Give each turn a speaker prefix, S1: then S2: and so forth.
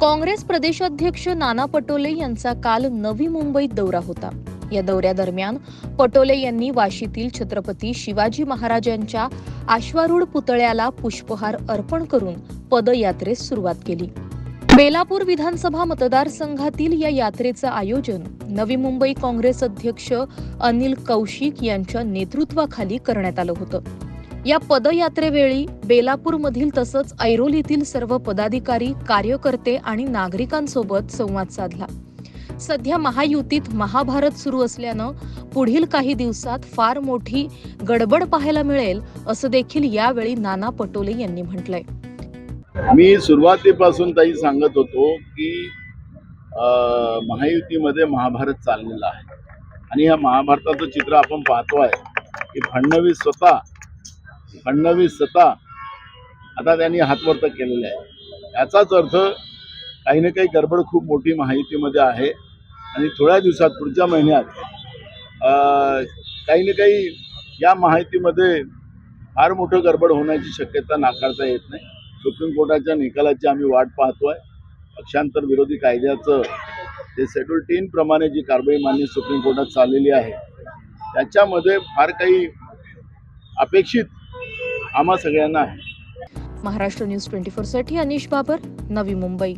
S1: काँग्रेस प्रदेशाध्यक्ष नाना पटोले यांचा काल नवी मुंबईत दौरा होता. या दौऱ्यादरम्यान पटोले यांनी वाशीतील छत्रपती शिवाजी महाराजांच्या अश्वारूढ पुतळ्याला पुष्पहार अर्पण करून पदयात्रेस सुरुवात केली. बेलापूर विधानसभा मतदारसंघातील या यात्रेचं आयोजन नवी मुंबई काँग्रेस अध्यक्ष अनिल कौशिक यांच्या नेतृत्वाखाली करण्यात आलं होतं. या पदयात्रेवेळी बेलापूरमधील तसंच ऐरोलीतील सर्व पदाधिकारी कार्यकर्ते आणि नागरिकांसोबत संवाद साधला. सध्या महायुतीत महाभारत सुरू असल्यानं पुढील काही दिवसात फार मोठी गडबड पाहायला मिळेल असं देखील यावेळी नाना पटोले यांनी म्हटलंय.
S2: मी सुरुवातीपासून ताई सांगत होतो की अं, महायुतीमध्ये महाभारत चाललेलं आहे. आणि या महाभारताचं चित्र आपण पाहतो आहे की फडणवीस स्वतः फडणवीस सत्ता आता त्यांनी हातवर्त केलेले आहे. याचाच अर्थ काही ना काही गडबड खूप मोठी माहितीमध्ये आहे. आणि थोड्या दिवसात पुढच्या महिन्यात काही ना काही या माहितीमध्ये फार मोठं गडबड होण्याची शक्यता नाकारता येत नाही. सुप्रीम कोर्टाच्या निकालाची आम्ही वाट पाहतो आहे पक्षांतर विरोधी कायद्याचं जे शेड्यूल टीन प्रमाणे जी कारवाई मान्य सुप्रीम कोर्टात चाललेली आहे त्याच्यामध्ये फार काही अपेक्षित आम्हा सगळ्यांना आहे.
S1: महाराष्ट्र न्यूज ट्वेंटी साठी अनिश बाबर नवी मुंबई.